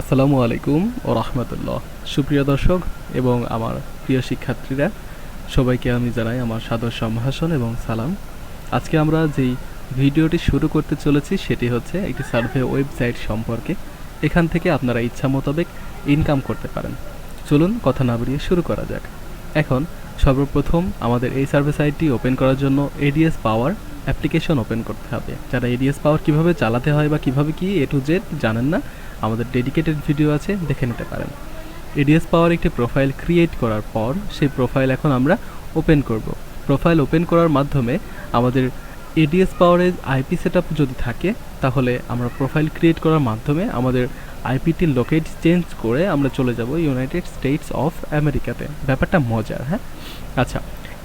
আসসালামু আলাইকুম ও রহমতুল্লাহ। সুপ্রিয় দর্শক এবং আমার প্রিয় শিক্ষার্থীরা, সবাইকে আমি জানাই আমার সাদর সম্ভাষণ এবং সালাম। আজকে আমরা যেই ভিডিওটি শুরু করতে চলেছি সেটি হচ্ছে একটি সার্ভে ওয়েবসাইট সম্পর্কে। এখান থেকে আপনারা ইচ্ছা মোতাবেক ইনকাম করতে পারেন। চলুন কথা না বাড়িয়ে শুরু করা যাক। এখন সর্বপ্রথম আমাদের এই সার্ভে সাইটটি ওপেন করার জন্য এডিএস পাওয়ার অ্যাপ্লিকেশন ওপেন করতে হবে। যারা এডিএস পাওয়ার কীভাবে চালাতে হয় বা কীভাবে কি এ টু জেড জানেন না আমাদের ডেডিকেটেড ভিডিও আছে, দেখে নিতে পারেন। এডিএস পাওয়ার একটি প্রোফাইল ক্রিয়েট করার পর, সেই প্রোফাইল এখন আমরা ওপেন করব। প্রোফাইল ওপেন করার মাধ্যমে আমাদের এডিএস পাওয়ারের আইপি সেট যদি থাকে, তাহলে আমরা প্রোফাইল ক্রিয়েট করার মাধ্যমে আমাদের আইপিটি লোকেট চেঞ্জ করে আমরা চলে যাব ইউনাইটেড স্টেটস অফ আমেরিকাতে ব্যাপারটা মজার হ্যাঁ? আচ্ছা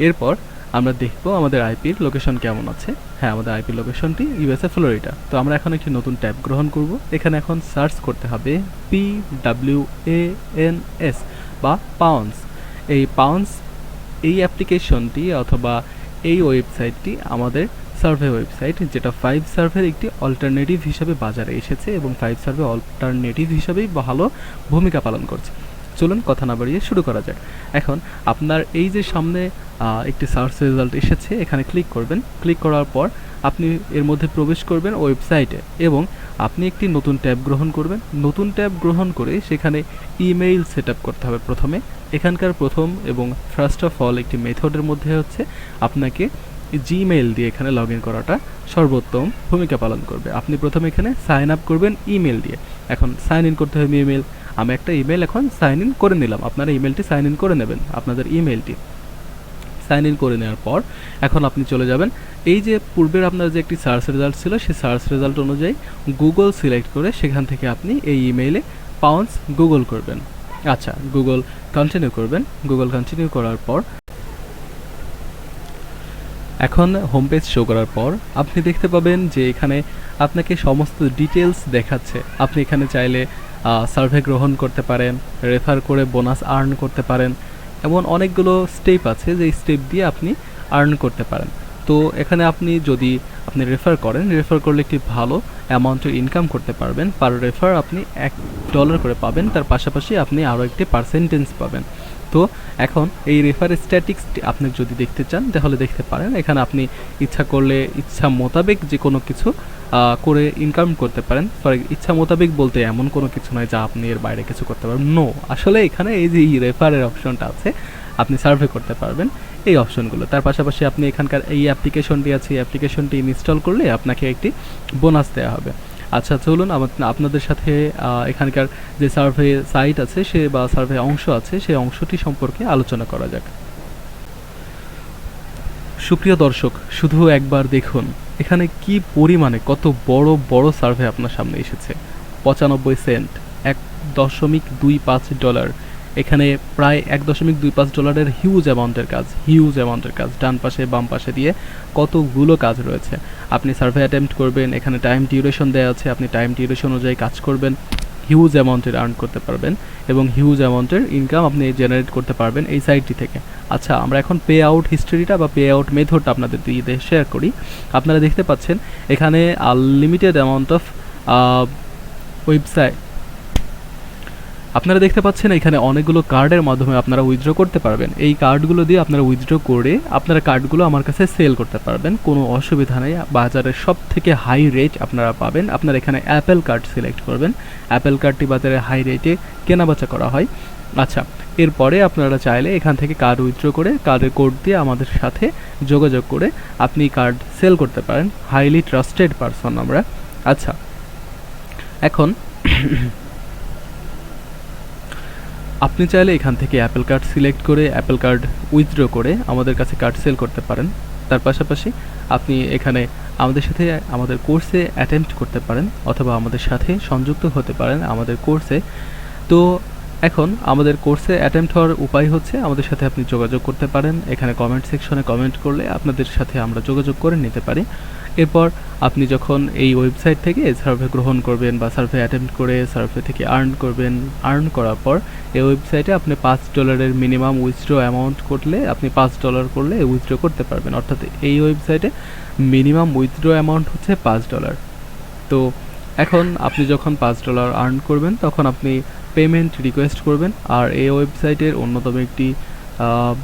এরপর আমরা দেখব আমাদের আইপির লোকেশন কেমন আছে। হ্যাঁ আমাদের আইপির লোকেশনটি ইউএসএ ফ্লোরিডা তো আমরা এখন একটি নতুন ট্যাব গ্রহণ করব। এখানে এখন সার্চ করতে হবে P W A N S বা পাউন্স এই পাউন্স এই অ্যাপ্লিকেশনটি অথবা এই ওয়েবসাইটটি আমাদের সার্ভে ওয়েবসাইট যেটা ফাইভ সার্ভের একটি অল্টারনেটিভ হিসাবে বাজারে এসেছে এবং ফাইভ সার্ভে অল্টারনেটিভ হিসাবেই ভালো ভূমিকা পালন করছে। চলুন কথা না বাড়িয়ে শুরু করা যাক। এখন আপনার এই যে সামনে একটি সার্চ রেজাল্ট এসেছে, এখানে ক্লিক করবেন। ক্লিক করার পর আপনি এর মধ্যে প্রবেশ করবেন ওয়েবসাইটে এবং আপনি একটি নতুন ট্যাব গ্রহণ করবেন। নতুন ট্যাব গ্রহণ করে সেখানে ইমেইল সেট করতে হবে প্রথমে। এখানকার প্রথম এবং ফার্স্ট অফ অল একটি মেথডের মধ্যে হচ্ছে আপনাকে জিমেইল দিয়ে এখানে লগ ইন করাটা সর্বোত্তম ভূমিকা পালন করবে। আপনি প্রথমে এখানে সাইন আপ করবেন ইমেল দিয়ে। এখন সাইন ইন করতে হবে ইমেল আমি একটা ইমেল এখন সাইন ইন করে নিলাম। আপনারা ইমেলটি সাইন ইন করে নেবেন, আপনাদের ইমেলটি সাইন ইন করে নেওয়ার পর এখন আপনি চলে যাবেন। এই যে পূর্বের আপনার যে একটি সার্চ রেজাল্ট ছিল, সেই সার্চ রেজাল্ট অনুযায়ী গুগল সিলেক্ট করে সেখান থেকে আপনি এই ইমেইলে পাউন্স গুগল করবেন। আচ্ছা গুগল কন্টিনিউ করবেন। গুগল কন্টিনিউ করার পর এখন হোম পেজ শো করার পর আপনি দেখতে পাবেন যে এখানে আপনাকে সমস্ত ডিটেলস দেখাচ্ছে। আপনি এখানে চাইলে সার্ভে গ্রহণ করতে পারেন রেফার করে বোনাস আর্ন করতে পারেন, এমন অনেকগুলো স্টেপ আছে যে স্টেপ দিয়ে আপনি আর্ন করতে পারেন। তো এখানে আপনি যদি আপনি রেফার করেন রেফার করলে একটি ভালো অ্যামাউন্টের ইনকাম করতে পারবেন। পার রেফার আপনি এক ডলার করে পাবেন, তার পাশাপাশি আপনি আরও একটি পার্সেন্টেজ পাবেন। তো এখন এই রেফার স্ট্যাটিক্স আপনি যদি দেখতে চান, তাহলে দেখতে পারেন। এখানে আপনি ইচ্ছা করলে ইচ্ছা মোতাবেক যে কোনো কিছু করে ইনকাম করতে পারেন। সরি ইচ্ছা মোতাবেক বলতে এমন কোনো কিছু নয় যা আপনি এর বাইরে কিছু করতে পারবেন। নো আসলে এখানে এই যে রেফারের অপশনটা আছে, আপনি সার্ভে করতে পারবেন এই অপশনগুলো তার পাশাপাশি আপনি এখানকার এই অ্যাপ্লিকেশনটি আছে, এই অ্যাপ্লিকেশনটি ইনস্টল করলে আপনাকে একটি বোনাস দেওয়া হবে। আচ্ছা চলুন আপনাদের সাথে এখানকার যে সার্ভে সাইট আছে, সে বা সার্ভে অংশ আছে সেই অংশটি সম্পর্কে আলোচনা করা যাক। সুপ্রিয় দর্শক, শুধু একবার দেখুন, এখানে কি পরিমাণে কত বড় বড় সার্ভে আপনার সামনে এসেছে? পঁচানব্বই সেন্ট, এক দশমিক দুই পাঁচ ডলার এখানে প্রায় এক দশমিক দুই পাঁচ ডলারের হিউজ অ্যামাউন্টের কাজ হিউজ অ্যামাউন্টের কাজ, ডান পাশে, বাম পাশে দিয়ে কতগুলো কাজ রয়েছে। আপনি সার্ভে অ্যাটেম্প্ট করবেন, এখানে টাইম ডিউরেশন দেওয়া আছে, আপনি টাইম ডিউরেশন অনুযায়ী কাজ করবেন হিউজ অ্যামাউন্টের আর্ন করতে পারবেন এবং হিউজ অ্যামাউন্টের ইনকাম আপনি জেনারেট করতে পারবেন এই সাইটটি থেকে। আচ্ছা আমরা এখন পে আউট হিস্টোরিটা বা পে আউট মেথডটা আপনাদের দিয়ে শেয়ার করি। আপনারা দেখতে পাচ্ছেন, এখানে আনলিমিটেড অ্যামাউন্ট অফ ওয়েবসাইট আপনারা দেখতে পাচ্ছেন এখানে অনেকগুলো কার্ডের মাধ্যমে আপনারা উইথড্র করতে পারবেন। এই কার্ডগুলো দিয়ে আপনারা উইথড্র করে আপনারা কার্ডগুলো আমার কাছে সেল করতে পারবেন। কোনো অসুবিধা নেই। বাজারের সব থেকে হাই রেট আপনারা পাবেন। আপনারা এখানে অ্যাপেল কার্ড সিলেক্ট করবেন। অ্যাপেল কার্ডটি বাজারে হাই রেটে কেনাবেচা করা হয়। আচ্ছা এরপরে আপনারা চাইলে এখান থেকে কার্ড উইথড্র করে কার্ডের কোড দিয়ে আমাদের সাথে যোগাযোগ করে আপনি কার্ড সেল করতে পারেন। হাইলি ট্রাস্টেড পারসন আমরা। আচ্ছা এখন আপনি চাইলে এখান থেকে অ্যাপেল কার্ড সিলেক্ট করে অ্যাপেল কার্ড উইথড্র করে আমাদের কাছে কার্ড সেল করতে পারেন। তার পাশাপাশি আপনি এখানে আমাদের সাথে, আমাদের কোর্সে অ্যাটেম্প্ট করতে পারেন অথবা আমাদের সাথে সংযুক্ত হতে পারেন আমাদের কোর্সে তো এখন আমাদের কোর্সে অ্যাটেম্প্ট হওয়ার উপায় হচ্ছে আমাদের সাথে আপনি যোগাযোগ করতে পারেন। এখানে কমেন্ট সেকশনে কমেন্ট করলে আপনাদের সাথে আমরা যোগাযোগ করে নিতে পারি। এরপর আপনি যখন এই ওয়েবসাইট থেকে সার্ভে গ্রহণ করবেন বা সার্ভে অ্যাটেম্প্ট করে সার্ভে থেকে আর্ন করবেন আর্ন করার পর এই ওয়েবসাইটে আপনি পাঁচ ডলারের মিনিমাম উইথড্র অ্যামাউন্ট করলে আপনি পাঁচ ডলার করলে উইথড্র করতে পারবেন। অর্থাৎ এই ওয়েবসাইটে মিনিমাম উইথড্র অ্যামাউন্ট হচ্ছে পাঁচ ডলার তো এখন আপনি যখন পাঁচ ডলার আর্ন করবেন, তখন আপনি পেমেন্ট রিকোয়েস্ট করবেন। আর এই ওয়েবসাইটের অন্যতম একটি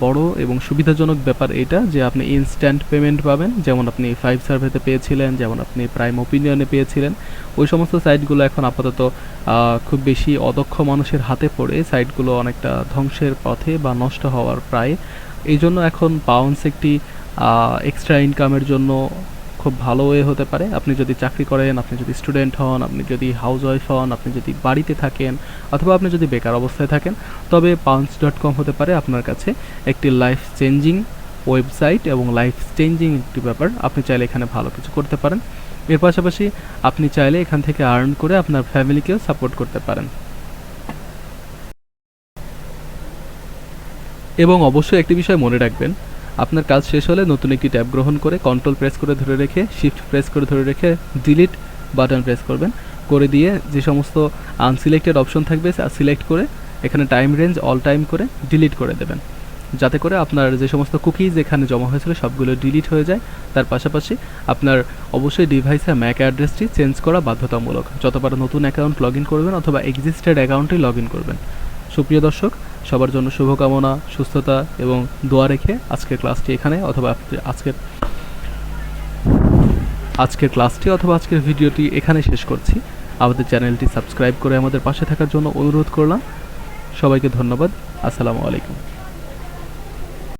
বড় এবং সুবিধাজনক ব্যাপার এটা যে আপনি ইনস্ট্যান্ট পেমেন্ট পাবেন। যেমন আপনি ফাইভ সার্ভেতে পেয়েছিলেন, যেমন আপনি প্রাইম ওপিনিয়নে পেয়েছিলেন। ওই সমস্ত সাইটগুলো এখন আপাতত খুব বেশি অদক্ষ মানুষের হাতে পড়ে। সাইটগুলো অনেকটা ধ্বংসের পথে বা নষ্ট হওয়ার প্রায়। এই জন্য এখন পাউন্স একটি এক্সট্রা ইনকামের জন্য খুব ভালো ওয়ে হতে পারে। আপনি যদি চাকরি করেন, আপনি যদি স্টুডেন্ট হন, আপনি যদি হাউস ওয়াইফ হন, আপনি যদি বাড়িতে থাকেন অথবা আপনি যদি বেকার অবস্থায় থাকেন, তবে পাউন্স ডট কম হতে পারে আপনার কাছে একটি লাইফ চেঞ্জিং ওয়েবসাইট এবং লাইফ চেঞ্জিং একটি ব্যাপার। আপনি চাইলে এখানে ভালো কিছু করতে পারেন। এর পাশাপাশি আপনি চাইলে এখান থেকে আর্ন করে আপনার ফ্যামিলিকেও সাপোর্ট করতে পারেন। এবং অবশ্যই একটি বিষয় মনে রাখবেন আপনার কাজ শেষ হলে নতুন একটি ট্যাব গ্রহণ করে কন্ট্রোল প্রেস করে ধরে রেখে শিফট প্রেস করে ধরে রেখে ডিলিট বাটন প্রেস করবেন। করে দিয়ে যে সমস্ত আনসিলেক্টেড অপশন থাকবে সিলেক্ট করে এখানে টাইম রেঞ্জ অল টাইম করে ডিলিট করে দেবেন। যাতে করে আপনার যে সমস্ত কুকিজ এখানে জমা হয়েছিল সবগুলো ডিলিট হয়ে যায়। তার পাশাপাশি আপনার অবশ্যই ডিভাইসে ম্যাক অ্যাড্রেসটি চেঞ্জ করা বাধ্যতামূলক। যতবার নতুন অ্যাকাউন্ট লগ করবেন অথবা এক্সিস্টেড অ্যাকাউন্টেই লগ করবেন। সুপ্রিয় দর্শক সবার জন্য শুভকামনা, সুস্থতা এবং দোয়া রেখে আজকের ক্লাসটি এখানে অথবা আজকের আজকের ক্লাসটি অথবা আজকের ভিডিওটি এখানে শেষ করছি। আমাদের চ্যানেলটি সাবস্ক্রাইব করে আমাদের পাশে থাকার জন্য অনুরোধ করলাম। সবাইকে ধন্যবাদ। আসসালামু আলাইকুম।